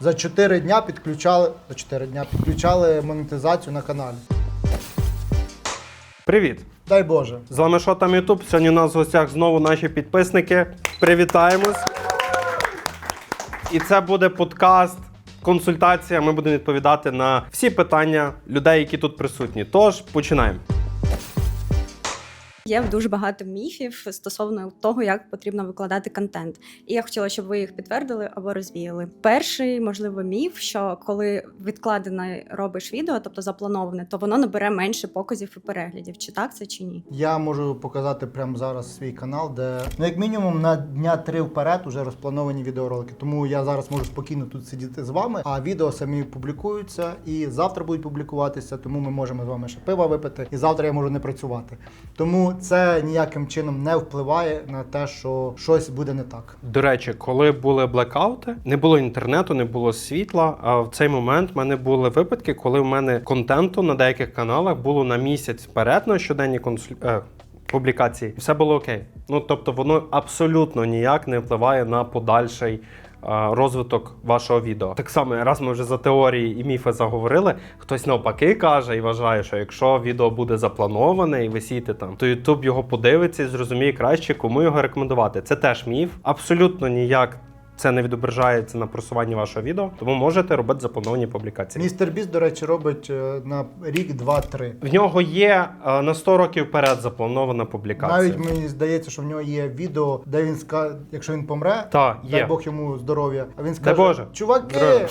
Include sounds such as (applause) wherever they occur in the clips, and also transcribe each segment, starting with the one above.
За 4 дня підключали за 4 дня підключали монетизацію на каналі. Привіт! Дай Боже. З вами що там Ютуб. Сьогодні у нас в гостях знову наші підписники. Привітаємось. І це буде подкаст, консультація. Ми будемо відповідати на всі питання людей, які тут присутні. Тож починаємо. Є дуже багато міфів стосовно того, як потрібно викладати контент. І я хотіла, щоб ви їх підтвердили або розвіяли. Перший, можливо, міф, що коли відкладене робиш відео, тобто заплановане, то воно набере менше показів і переглядів. Чи так це чи ні? Я можу показати прямо зараз свій канал, де ну як мінімум на дня три вперед вже розплановані відеоролики. Тому я зараз можу спокійно тут сидіти з вами, а відео самі публікуються і завтра будуть публікуватися. Тому ми можемо з вами ще пива випити, і завтра я можу не працювати. Тому це ніяким чином не впливає на те, що щось буде не так. До речі, коли були блекаути, не було інтернету, не було світла. А в цей момент в мене були випадки, коли в мене контенту на деяких каналах було на місяць вперед на щоденні консуль... е, публікації. Все було окей. Ну тобто, воно абсолютно ніяк не впливає на подальший. Розвиток вашого відео. Так само, раз ми вже за теорії і міфи заговорили, хтось навпаки каже і вважає, що якщо відео буде заплановане і висіти там, то YouTube його подивиться і зрозуміє краще, кому його рекомендувати. Це теж міф. Абсолютно ніяк це не відображається на просуванні вашого відео, тому можете робити заплановані публікації. Містер Біс, до речі, робить е, на рік, два-три. В нього є е, на 100 років вперед запланована публікація. Навіть мені здається, що в нього є відео, де він скаже, якщо він помре, Так, дай. Бог йому здоров'я. А він скаже: Боже. чуваки, Здоров'я.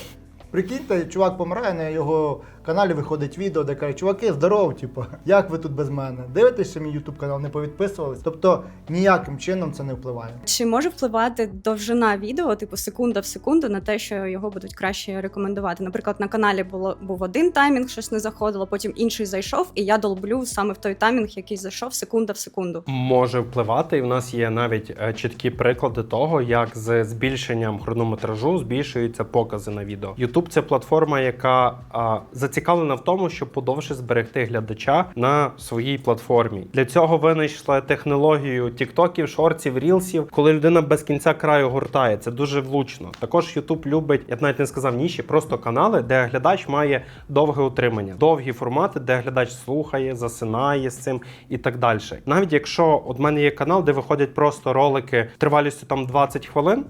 прикиньте, чувак помирає, на його каналі виходить відео, де каже, чуваки, здоров, типу, (laughs) як ви тут без мене? Дивитесь, що мій ютуб канал не повідписувались? Тобто ніяким чином це не впливає. Чи може впливати довжина відео, типу секунда в секунду, на те, що його будуть краще рекомендувати? Наприклад, на каналі було був один таймінг, щось не заходило, потім інший зайшов, і я долблю саме в той таймінг, який зайшов секунда в секунду. Може впливати, і в нас є навіть е, чіткі приклади того, як з збільшенням хронометражу збільшуються покази на відео. YouTube – це платформа, яка а, зацікавлена в тому, щоб подовше зберегти глядача на своїй платформі. Для цього винайшла технологію тіктоків, шортів, рілсів, коли людина без кінця краю гортає. Це дуже влучно. Також YouTube любить, я б навіть не сказав ніші, просто канали, де глядач має довге утримання, довгі формати, де глядач слухає, засинає з цим і так далі. Навіть якщо от мене є канал, де виходять просто ролики тривалістю там 20 хвилин.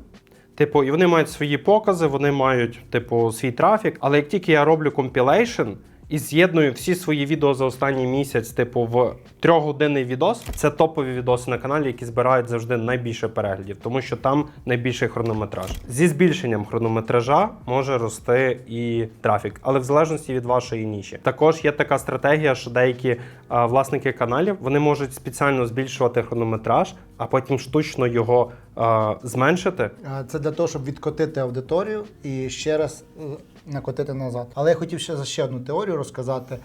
Типу, і вони мають свої покази, вони мають, типу, свій трафік. Але як тільки я роблю компілейшн і з'єдную всі свої відео за останній місяць, типу, в трьохгодинний відос, це топові відоси на каналі, які збирають завжди найбільше переглядів, тому що там найбільший хронометраж. Зі збільшенням хронометража може рости і трафік, але в залежності від вашої ніші. Також є така стратегія, що деякі а, власники каналів вони можуть спеціально збільшувати хронометраж, а потім штучно його а, зменшити. Це для того, щоб відкотити аудиторію і ще раз е, накотити назад. Але я хотів ще за ще одну теорію розказати.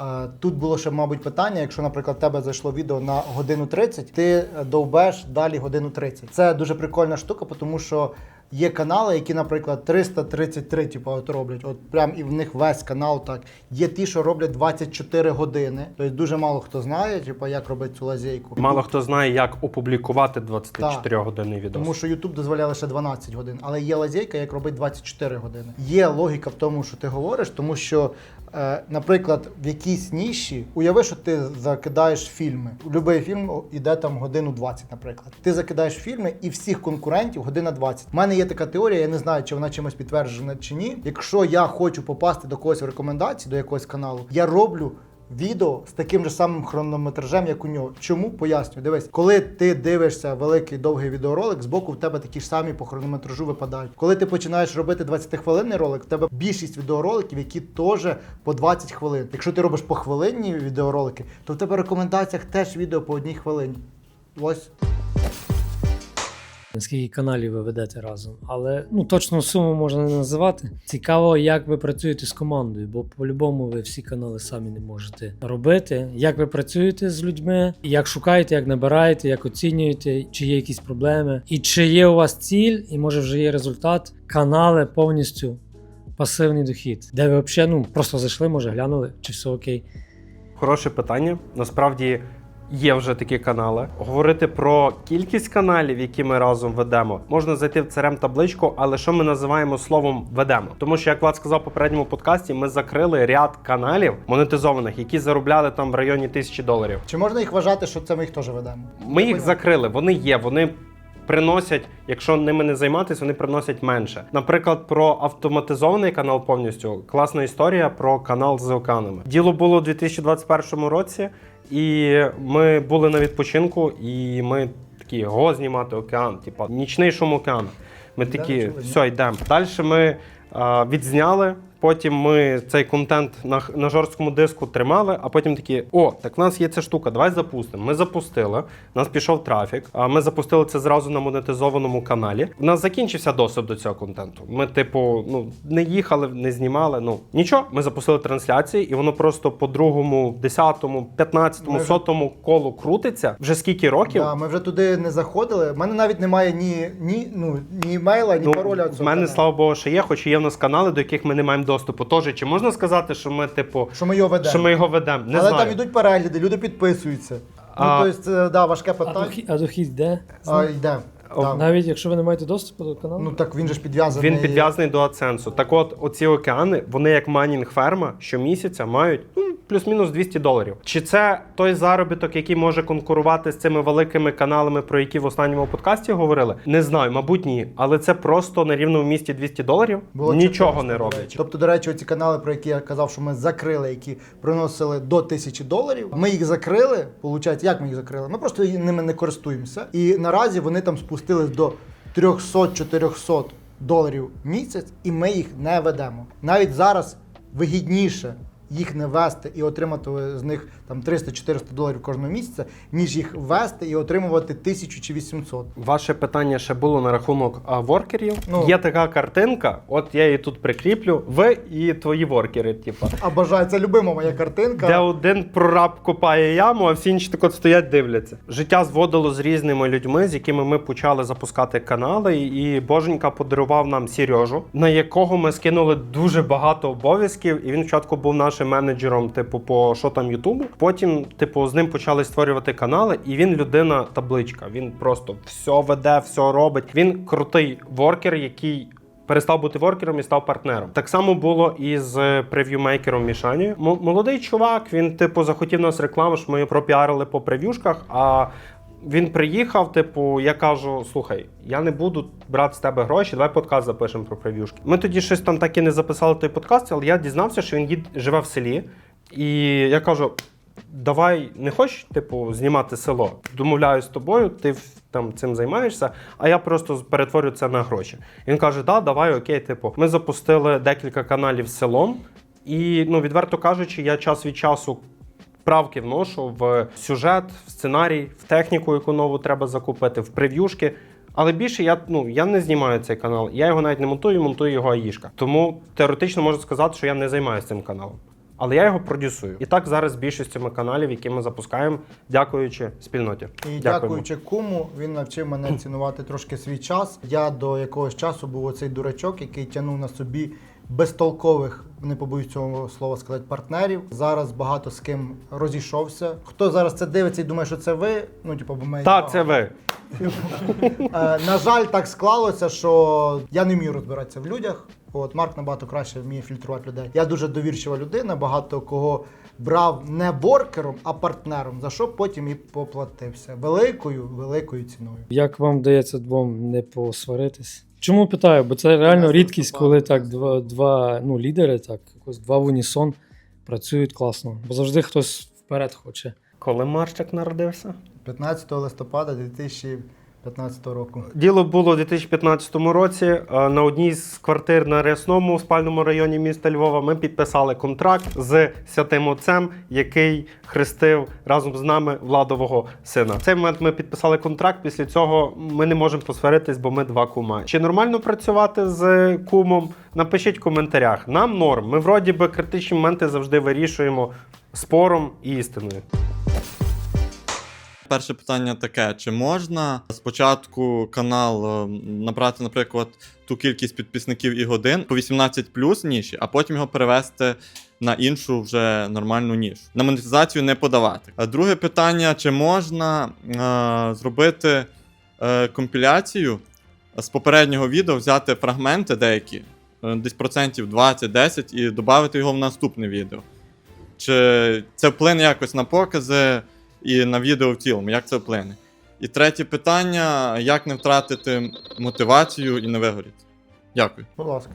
Е, Тут було ще, мабуть, питання, якщо, наприклад, тебе зайшло відео на годину 30, ти довбеш далі годину 30. Це дуже прикольна штука, тому що є канали, які, наприклад, 333, типу, от роблять. От прям і в них весь канал так. Є ті, що роблять 24 години. Тобто дуже мало хто знає, типу, як робити цю лазейку. Мало хто знає, як опублікувати 24 годинний відос. Тому що YouTube дозволяє лише 12 годин, але є лазейка, як робить 24 години. Є логіка в тому, що ти говориш, тому що, е, наприклад, в якійсь ніші, уяви, що ти закидаєш фільми. Любий фільм іде там годину 20, наприклад. Ти закидаєш фільми і всіх конкурентів година 20. У мене є така теорія, я не знаю, чи вона чимось підтверджена чи ні. Якщо я хочу попасти до когось в рекомендації, до якогось каналу, я роблю. Відео з таким же самим хронометражем, як у нього. Чому пояснюю? Дивись, коли ти дивишся великий довгий відеоролик, збоку в тебе такі ж самі по хронометражу випадають. Коли ти починаєш робити 20-хвилинний ролик, в тебе більшість відеороликів, які теж по 20 хвилин. Якщо ти робиш по хвилинні відеоролики, то в тебе в рекомендаціях теж відео по одній хвилині. Ось. Скільки каналів ви ведете разом, але ну точну суму можна не називати. Цікаво, як ви працюєте з командою, бо по-любому ви всі канали самі не можете робити. Як ви працюєте з людьми, як шукаєте, як набираєте, як оцінюєте, чи є якісь проблеми, і чи є у вас ціль, і може вже є результат. Канали повністю пасивний дохід, де ви взагалі ну просто зайшли, може глянули, чи все окей. Хороше питання. Насправді Є вже такі канали. Говорити про кількість каналів, які ми разом ведемо, можна зайти в crm табличку, але що ми називаємо словом ведемо? Тому що, як Влад сказав в попередньому подкасті, ми закрили ряд каналів монетизованих, які заробляли там в районі тисячі доларів. Чи можна їх вважати, що це ми їх теж ведемо? Ми їх закрили, вони є, вони. Приносять, якщо ними не займатися, вони приносять менше. Наприклад, про автоматизований канал повністю класна історія про канал з океанами. Діло було у 2021 році, і ми були на відпочинку, і ми такі го знімати океан, типу нічний шум океану. Ми такі, все, йдемо. Далі ми а, відзняли. Потім ми цей контент на, на жорсткому диску тримали, а потім такі: о, так в нас є ця штука, давай запустимо. Ми запустили, у нас пішов трафік. А ми запустили це зразу на монетизованому каналі. У нас закінчився доступ до цього контенту. Ми, типу, ну не їхали, не знімали. Ну нічого. Ми запустили трансляції, і воно просто по другому, десятому, п'ятнадцятому, сотому колу крутиться. Вже скільки років? Да, ми вже туди не заходили. У мене навіть немає ні, ні, ну, ні імейла, ні Ну, пароля. цього мене, каналу. слава Богу, що є, хоч і є в нас канали, до яких ми не маємо доступу. Тож, чи можна сказати, що ми, типу, Що ми його ведемо. що ми його ведемо? Не Але знаю. там йдуть перегляди, люди підписуються. А- Ну, тобто, це да, важке А питання. дохід, а дохід де? А, йде. Навіть якщо ви не маєте доступу до каналу? Ну так він же ж підв'язаний. Він підв'язаний до Аценсу. Так от, оці океани, вони як майнінг ферма щомісяця мають ну, плюс-мінус 200 доларів. Чи це той заробіток, який може конкурувати з цими великими каналами, про які в останньому подкасті говорили? Не знаю, мабуть, ні. Але це просто на рівному місці 200 доларів. Було Нічого не до роблять. Тобто, до речі, оці канали, про які я казав, що ми закрили, які приносили до тисячі доларів. Ми їх закрили. Получається, як ми їх закрили? Ми просто ними не користуємося. І наразі вони там спустились до 300-400 доларів місяць, і ми їх не ведемо. Навіть зараз вигідніше. Їх не вести і отримати з них там 300-400 доларів кожного місяця, ніж їх вести і отримувати 1000 чи 800. Ваше питання ще було на рахунок а, воркерів. Ну. Є така картинка, от я її тут прикріплю. Ви і твої воркери, типу. А бажаю, це любима моя картинка. Де один прораб копає яму, а всі інші так от стоять, дивляться. Життя зводило з різними людьми, з якими ми почали запускати канали. І Боженька подарував нам Сережу, на якого ми скинули дуже багато обов'язків. І він спочатку був нашим менеджером, типу, по що там Ютубу. Потім, типу, з ним почали створювати канали, і він людина табличка. Він просто все веде, все робить. Він крутий воркер, який перестав бути воркером і став партнером. Так само було і з прев'юмейкером Мішанію. Молодий чувак, він, типу, захотів нас рекламу, що ми пропіарили по прев'юшках. А він приїхав, типу, я кажу: слухай, я не буду брати з тебе гроші, давай подкаст запишемо про прев'юшки. Ми тоді щось там так і не записали той подкаст, але я дізнався, що він їд, живе в селі. І я кажу: давай не хочеш, типу, знімати село. Домовляюсь з тобою, ти там цим займаєшся, а я просто перетворю це на гроші. Він каже: Да, давай, окей, типу, ми запустили декілька каналів селом, і ну, відверто кажучи, я час від часу. Правки вношу в сюжет, в сценарій, в техніку, яку нову треба закупити, в прев'юшки. Але більше я ну я не знімаю цей канал. Я його навіть не монтую, монтую його аїшка. Тому теоретично можу сказати, що я не займаюся цим каналом. Але я його продюсую. І так зараз з більшістю каналів, які ми запускаємо, дякуючи спільноті. І Дякуємо. дякуючи куму, він навчив мене цінувати трошки свій час. Я до якогось часу був оцей дурачок, який тягнув на собі безтолкових, не побоюсь цього слова сказати, партнерів. Зараз багато з ким розійшовся. Хто зараз це дивиться і думає, що це ви? Ну, типу, бо ми Та це ви. Е, на жаль, так склалося, що я не вмію розбиратися в людях. От Марк набагато краще вміє фільтрувати людей. Я дуже довірчива людина, багато кого брав не воркером, а партнером, за що потім і поплатився великою, великою ціною. Як вам вдається двом не посваритись? Чому питаю? Бо це реально рідкість, коли так два, два ну, лідери, так, якось два в унісон працюють класно. Бо завжди хтось вперед хоче. Коли Марчик народився? 15 листопада 2015 року. Діло було у 2015 році. Е, На одній з квартир на Рясному спальному районі міста Львова ми підписали контракт з святим отцем, який хрестив разом з нами владового сина. В цей момент ми підписали контракт. Після цього ми не можемо посваритись, бо ми два кума. Чи нормально працювати з кумом? Напишіть в коментарях. Нам норм. Ми вроді би критичні моменти завжди вирішуємо спором і істиною. Перше питання таке: чи можна спочатку канал е, набрати, наприклад, ту кількість підписників і годин по 18 плюс ніші, а потім його перевести на іншу вже нормальну нішу. На монетизацію не подавати. А друге питання: чи можна е, зробити е, компіляцію з попереднього відео, взяти фрагменти деякі, е, десь процентів 20-10 і додати його в наступне відео? Чи це вплине якось на покази і на відео в цілому? Як це вплине? І третє питання: як не втратити мотивацію і не вигоріти? Дякую. Будь ласка.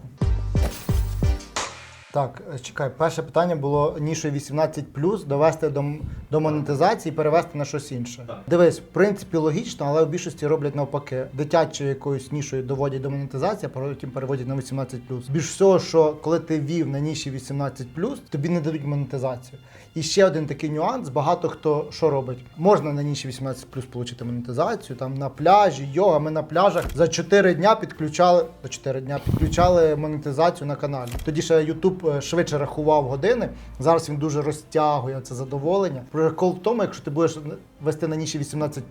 Так, е, чекай, перше питання було нішою 18 довести до, до монетизації і перевести на щось інше. Дивись, в принципі, логічно, але в більшості роблять навпаки. Дитячою якоюсь нішою доводять до монетизації, а потім переводять на 18 Більш всього, що коли ти вів на ніші 18 тобі не дадуть монетизацію. І ще один такий нюанс: багато хто що робить. Можна на ніші 18 отримати монетизацію, там на пляжі, йога. Ми на пляжах за 4 дня підключали за 4 дня підключали монетизацію на каналі. Тоді ще YouTube е, швидше рахував години. Зараз він дуже розтягує це задоволення. Прикол в тому, якщо ти будеш вести на ніші 18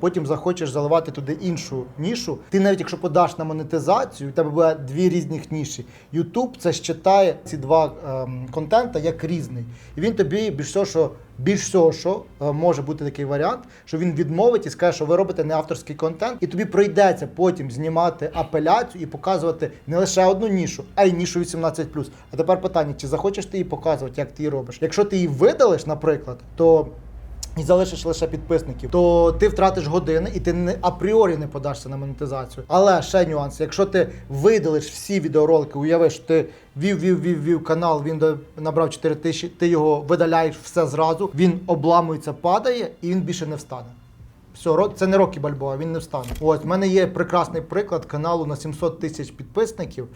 потім захочеш заливати туди іншу нішу. Ти навіть якщо подаш на монетизацію, у тебе буде дві різних ніші. YouTube це считає ці два ем, контента як різний. І він тобі більш все, що більш всього, що е, може бути такий варіант, що він відмовить і скаже, що ви робите не авторський контент, і тобі прийдеться потім знімати апеляцію і показувати не лише одну нішу, а й нішу 18 А тепер питання: чи захочеш ти її показувати, як ти її робиш? Якщо ти її видалиш, наприклад, то і залишиш лише підписників, то ти втратиш години і ти не апріорі не подашся на монетизацію. Але ще нюанс: якщо ти видалиш всі відеоролики, уявиш, ти вів, вів, вів, вів канал, він набрав 4 тисячі, ти його видаляєш все зразу, він обламується, падає і він більше не встане. Все, це не Рокі Бальбоа, він не встане. Ось в мене є прекрасний приклад каналу на 700 тисяч підписників,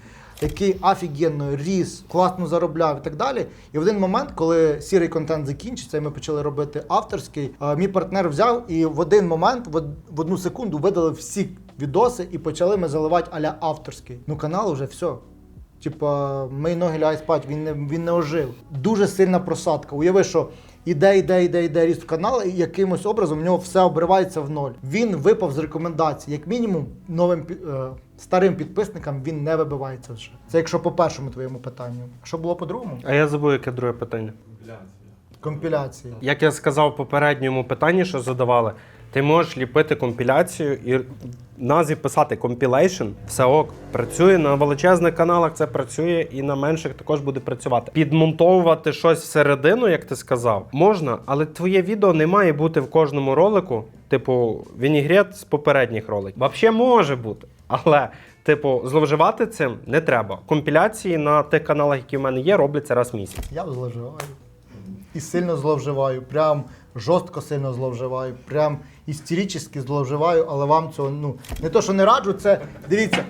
який офігенно ріс, класно заробляв і так далі. І в один момент, коли сірий контент закінчиться, і ми почали робити авторський, е, мій партнер взяв і в один момент, в одну секунду, видалив всі відоси і почали ми заливати аля авторський. Ну канал вже все. Типа, мої ноги лягай спать, він не, він не ожив. Дуже сильна просадка. Уяви, що іде, іде, іде, іде ріст каналу, і якимось образом в нього все обривається в ноль. Він випав з рекомендацій. Як мінімум, новим е, старим підписникам він не вибивається вже. Це якщо по першому твоєму питанню. Що було по другому? А я забув, яке друге питання. Компіляції. Як я сказав в попередньому питанні, що задавали, ти можеш ліпити компіляцію і назві писати compilation, все ок, працює на величезних каналах, це працює і на менших також буде працювати. Підмонтовувати щось всередину, як ти сказав, можна, але твоє відео не має бути в кожному ролику, типу вінігрет з попередніх роликів. Взагалі може бути, але. Типу, зловживати цим не треба. Компіляції на тих каналах, які в мене є, робляться раз в місяць. Я зловживаю. І сильно зловживаю. Прям жорстко сильно зловживаю. Прям істерично зловживаю, але вам цього ну не то, що не раджу, це дивіться.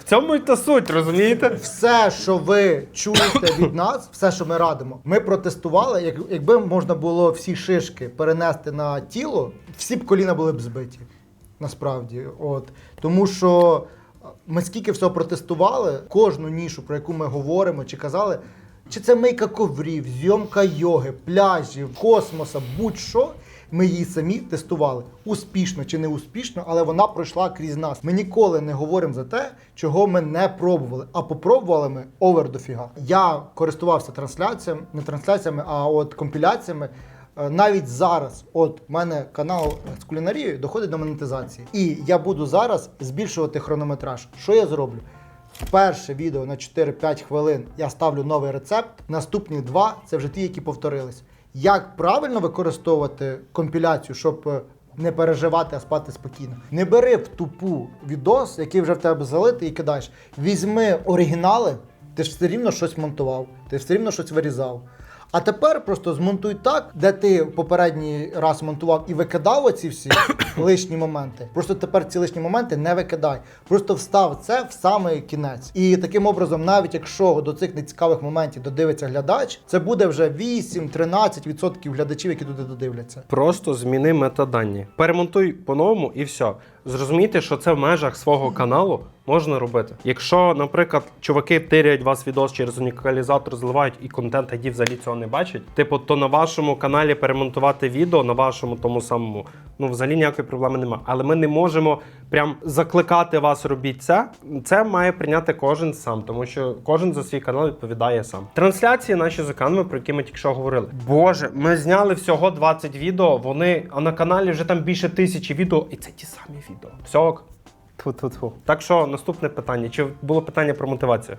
В цьому й та суть, розумієте? Все, що ви чуєте від нас, все, що ми радимо, ми протестували. Як, якби можна було всі шишки перенести на тіло, всі б коліна були б збиті. Насправді, от тому що ми скільки всього протестували, кожну нішу, про яку ми говоримо, чи казали, чи це мийка коврів, зйомка йоги, пляжів, космоса, будь-що. Ми її самі тестували успішно чи не успішно, але вона пройшла крізь нас. Ми ніколи не говоримо за те, чого ми не пробували. А попробували ми овер дофіга. Я користувався трансляціями, не трансляціями, а от компіляціями. Е, Навіть зараз, от в мене канал з кулінарією доходить до монетизації. І я буду зараз збільшувати хронометраж. Що я зроблю? Перше відео на 4-5 хвилин я ставлю новий рецепт. Наступні два це вже ті, які повторились. Як правильно використовувати компіляцію, щоб е, не переживати, а спати спокійно. Не бери в тупу відос, який вже в тебе залитий, і кидаєш. Візьми оригінали, ти ж все рівно щось монтував, ти все рівно щось вирізав. А тепер просто змонтуй так, де ти попередній раз монтував і викидав оці всі (coughs) лишні моменти. Просто тепер ці лишні моменти не викидай. Просто встав це в самий кінець. І таким образом, навіть якщо до цих нецікавих моментів додивиться глядач, це буде вже 8-13% глядачів, які туди додивляться. Просто зміни метадані. Перемонтуй по-новому і все. Зрозумійте, що це в межах свого каналу можна робити. Якщо, наприклад, чуваки тиряють вас відос через унікалізатор, зливають і контент ID взагалі цього не бачать. Типу, то на вашому каналі перемонтувати відео на вашому тому самому Ну, взагалі ніякої проблеми немає. Але ми не можемо прям закликати вас робіть це. Це має прийняти кожен сам, тому що кожен за свій канал відповідає сам. Трансляції наші з екранами, про які ми тільки що говорили. Боже, ми зняли всього 20 відео. Вони а на каналі вже там більше тисячі відео, і це ті самі відео. Все ок. Тьфу-тьфу-тьфу. Так що наступне питання: чи було питання про мотивацію?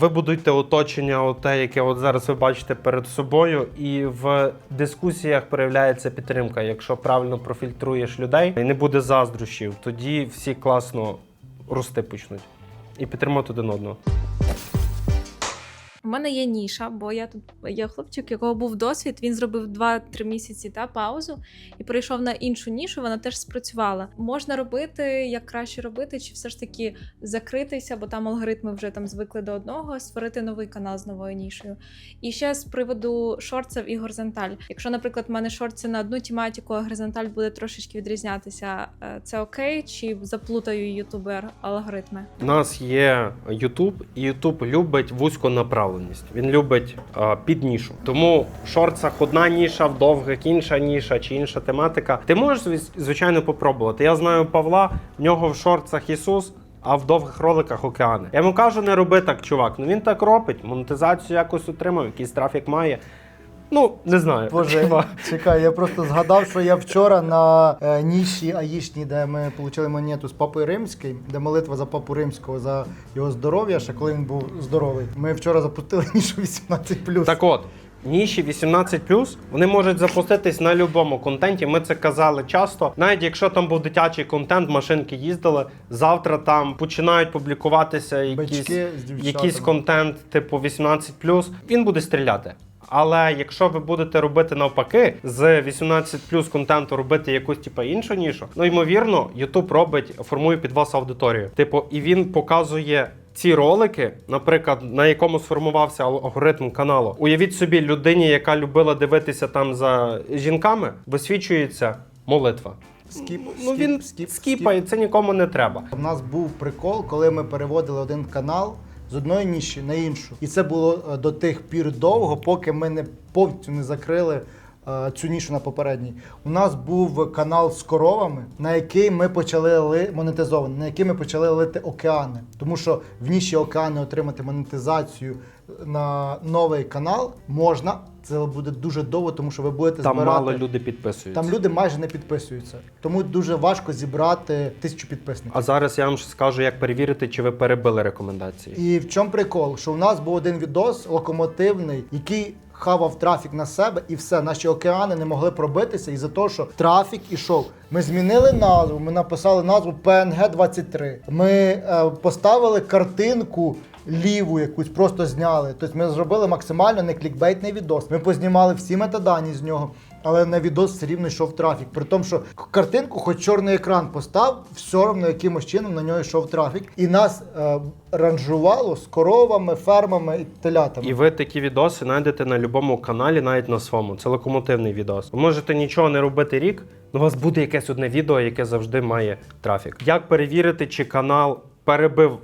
Ви будуєте оточення, оте, яке от зараз ви бачите перед собою, і в дискусіях проявляється підтримка. Якщо правильно профільтруєш людей і не буде заздрощів, тоді всі класно рости почнуть і підтримати один одного. У мене є ніша, бо я тут є хлопчик, якого був досвід. Він зробив 2-3 місяці та паузу і перейшов на іншу нішу. Вона теж спрацювала. Можна робити, як краще робити, чи все ж таки закритися, бо там алгоритми вже там звикли до одного, створити новий канал з новою нішою. І ще з приводу шорців і горизонталь. Якщо, наприклад, в мене шорти на одну тематику, а горизонталь буде трошечки відрізнятися, е, це окей, чи заплутаю ютубер алгоритми? У нас є YouTube, і YouTube любить вузьку направленість. Він любить е, під нішу. Тому в шорцах одна ніша, в довгих інша ніша чи інша тематика. Ти можеш звичайно попробувати. Я знаю Павла, в нього в шорцах Ісус. А в довгих роликах океани. Я йому кажу, не роби так, чувак. Ну він так робить. Монетизацію якось отримав, якийсь трафік має. Ну, не знаю. Боже, чекай, я просто згадав, що я вчора на е, ніші аїшній, де ми отримали монету з Папою Римським, де молитва за Папу Римського за його здоров'я, ще коли він був здоровий. Ми вчора запустили нішу 18+. Так от, ніші 18 вони можуть запуститись на будь-якому контенті. Ми це казали часто. Навіть якщо там був дитячий контент, машинки їздили. Завтра там починають публікуватися якісь, якийсь контент, типу 18 він буде стріляти. Але якщо ви будете робити навпаки, з 18 плюс контенту робити якусь типу, іншу нішу, ну ймовірно, YouTube робить, формує під вас аудиторію. Типу, і він показує ці ролики, наприклад, на якому сформувався алгоритм каналу. Уявіть собі, людині, яка любила дивитися там за жінками, висвічується молитва. Скіп, ну скіп, він скіп, скіпає, це нікому не треба. У нас був прикол, коли ми переводили один канал з одної ніші на іншу. І це було е, до тих пір довго, поки ми не повністю не закрили е, цю нішу на попередній. У нас був канал з коровами, на який ми почали ли монетизований, на який ми почали лити океани. Тому що в ніші океани отримати монетизацію на новий канал можна. Це буде дуже довго, тому що ви будете Там збирати. мало люди підписуються. Там люди майже не підписуються. Тому дуже важко зібрати тисячу підписників. А зараз я вам скажу, як перевірити, чи ви перебили рекомендації. І в чому прикол? Що у нас був один відос локомотивний, який хавав трафік на себе, і все, наші океани не могли пробитися із-за того, що трафік ішов. Ми змінили назву, ми написали назву PNG 23 Ми е, поставили картинку. Ліву якусь просто зняли. Тобто ми зробили максимально не клікбейтний відос. Ми познімали всі метадані з нього, але на відос все рівно йшов трафік. При тому, що картинку, хоч чорний екран постав, все одно якимось чином на нього йшов трафік. І нас е, ранжувало з коровами, фермами і телятами. І ви такі відоси знайдете на будь-якому каналі, навіть на своєму. Це локомотивний відос. Ви можете нічого не робити рік, у вас буде якесь одне відео, яке завжди має трафік. Як перевірити, чи канал перебив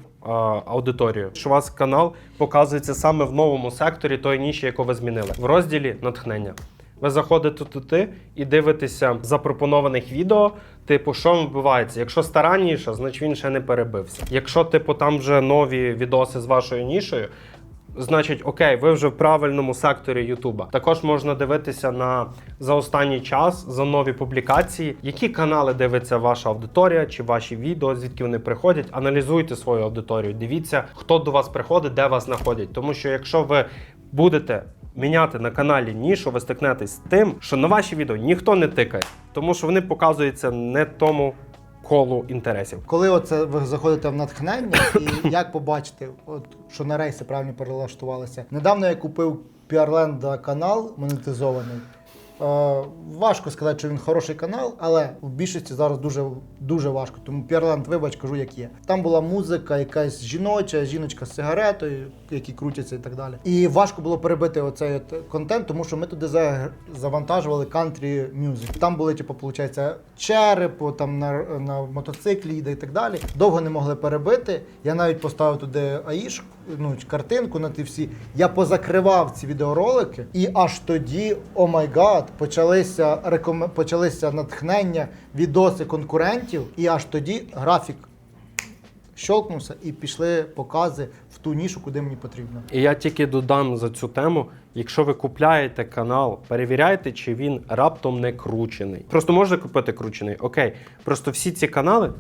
аудиторію? Що вас канал показується саме в новому секторі тої ніші, яку ви змінили, в розділі натхнення. Ви заходите туди і дивитеся запропонованих відео, типу, що відбувається. Якщо стара ніша, значить він ще не перебився. Якщо, типу, там вже нові відоси з вашою нішею, Значить, окей, ви вже в правильному секторі Ютуба. Також можна дивитися на за останній час за нові публікації, які канали дивиться ваша аудиторія чи ваші відео, звідки вони приходять. Аналізуйте свою аудиторію. Дивіться, хто до вас приходить, де вас знаходять. Тому що якщо ви будете міняти на каналі нішу, ви стикнетесь з тим, що на ваші відео ніхто не тикає, тому що вони показуються не тому колу інтересів. Коли оце ви заходите в натхнення, і (coughs) як побачити, от що на рейси правильно перелаштувалися. Недавно я купив Піарленда канал монетизований. Е, важко сказати, що він хороший канал, але в більшості зараз дуже, дуже важко. Тому Піарленд, вибач, кажу, як є. Там була музика, якась жіноча, жіночка з сигаретою, які крутяться і так далі. І важко було перебити оцей от контент, тому що ми туди за- завантажували country music. Там були, типу, виходить, череп, там на, на мотоциклі їде і так далі. Довго не могли перебити. Я навіть поставив туди аїш, ну, картинку на ті всі. Я позакривав ці відеоролики, і аж тоді, о май гад, почалися рекоме... почалися натхнення, відоси конкурентів, і аж тоді графік щолкнувся і пішли покази в ту нішу, куди мені потрібно. І я тільки додам за цю тему: якщо ви купляєте канал, перевіряйте, чи він раптом не кручений. Просто можна купити кручений. Окей. Просто всі ці канали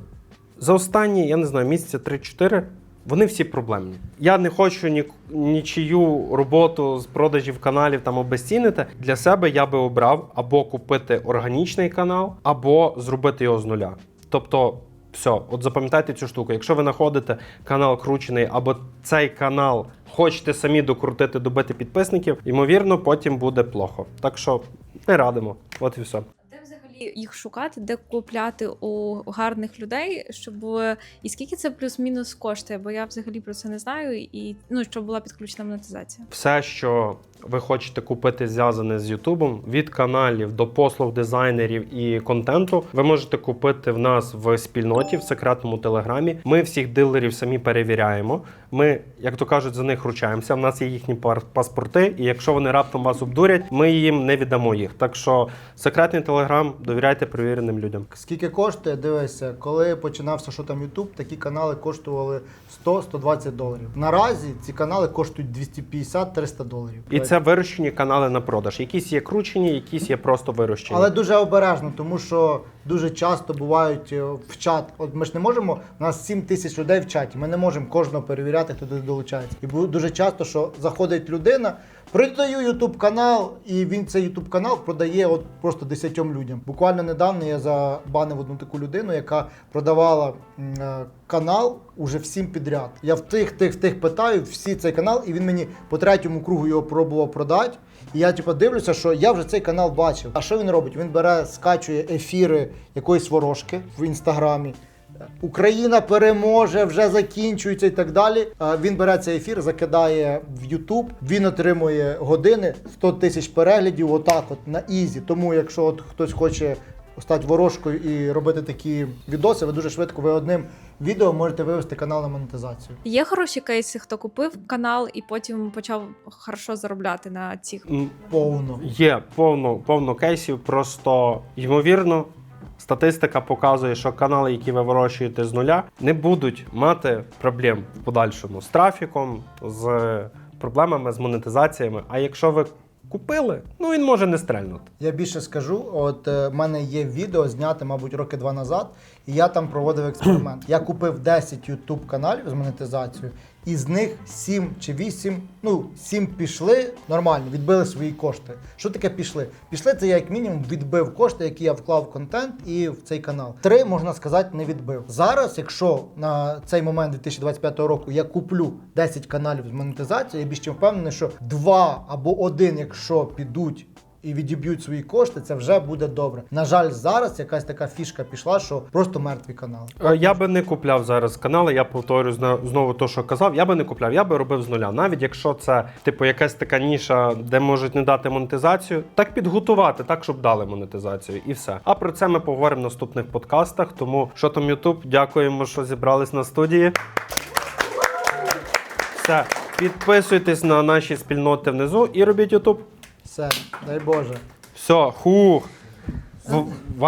за останні, я не знаю, місяця 3-4. Вони всі проблемні. Я не хочу ні, нічию роботу з продажів каналів там обезцінити. Для себе я би обрав або купити органічний канал, або зробити його з нуля. Тобто, все, от запам'ятайте цю штуку. Якщо ви знаходите канал кручений, або цей канал хочете самі докрутити, добити підписників, ймовірно, потім буде плохо. Так що не радимо. От і все. Їх шукати, де купляти у гарних людей, щоб і скільки це плюс-мінус коштує? Бо я взагалі про це не знаю, і ну щоб була підключена монетизація. Все, що ви хочете купити, зв'язане з Ютубом, від каналів до послуг дизайнерів і контенту, ви можете купити в нас в спільноті в секретному телеграмі. Ми всіх дилерів самі перевіряємо. Ми, як то кажуть, за них ручаємося. В нас є їхні паспорти, і якщо вони раптом вас обдурять, ми їм не віддамо їх. Так що секретний телеграм довіряйте перевіреним людям. Скільки коштує? Дивися, коли починався що там YouTube, такі канали коштували 100-120 доларів. Наразі ці канали коштують 250-300 доларів. І це вирощені канали на продаж. Якісь є кручені, якісь є просто вирощені. Але дуже обережно, тому що дуже часто бувають е, в чат. От ми ж не можемо, у нас 7 тисяч людей в чаті. Ми не можемо кожного перевіряти, хто туди долучається. І дуже часто, що заходить людина, продаю YouTube канал, і він цей YouTube канал продає от просто 10 людям. Буквально недавно я забанив одну таку людину, яка продавала е, канал уже всім підряд. Я в тих, тих, тих питаю всі цей канал, і він мені по третьому кругу його пробував продати. І я типу, дивлюся, що я вже цей канал бачив. А що він робить? Він бере, скачує ефіри якоїсь ворожки в інстаграмі. Україна переможе, вже закінчується і так далі. Він бере цей ефір, закидає в Ютуб. Він отримує години 100 тисяч переглядів. Отак, от на ізі. Тому, якщо от хтось хоче стати ворожкою і робити такі відоси, ви дуже швидко ви одним відео можете вивести канал на монетизацію. Є хороші кейси, хто купив канал і потім почав хорошо заробляти на цих. Повно. Є повно, повно кейсів, просто ймовірно. Статистика показує, що канали, які ви вирощуєте з нуля, не будуть мати проблем в подальшому з трафіком, з проблемами з монетизаціями. А якщо ви купили, ну він може не стрельнути. Я більше скажу, от е, в мене є відео знято, мабуть, роки два назад, і я там проводив експеримент. Я купив 10 YouTube каналів з монетизацією, і з них 7 чи 8, ну 7 пішли нормально, відбили свої кошти. Що таке пішли? Пішли це я як мінімум відбив кошти, які я вклав в контент і в цей канал. Три можна сказати, не відбив. Зараз, якщо на цей момент 2025 року я куплю 10 каналів з монетизацією, я більш чим впевнений, що два або один, якщо підуть і відіб'ють свої кошти, це вже буде добре. На жаль, зараз якась така фішка пішла, що просто мертві канали. Е, Я би не купляв зараз канали. Я повторю знову те, що казав. Я би не купляв, я би робив з нуля. Навіть якщо це типу якась така ніша, де можуть не дати монетизацію, так підготувати, так щоб дали монетизацію, і все. А про це ми поговоримо в наступних подкастах. Тому що там Ютуб, дякуємо, що зібрались на студії. Все, підписуйтесь на наші спільноти внизу і робіть Ютуб. Все, дай Боже. Все, хух.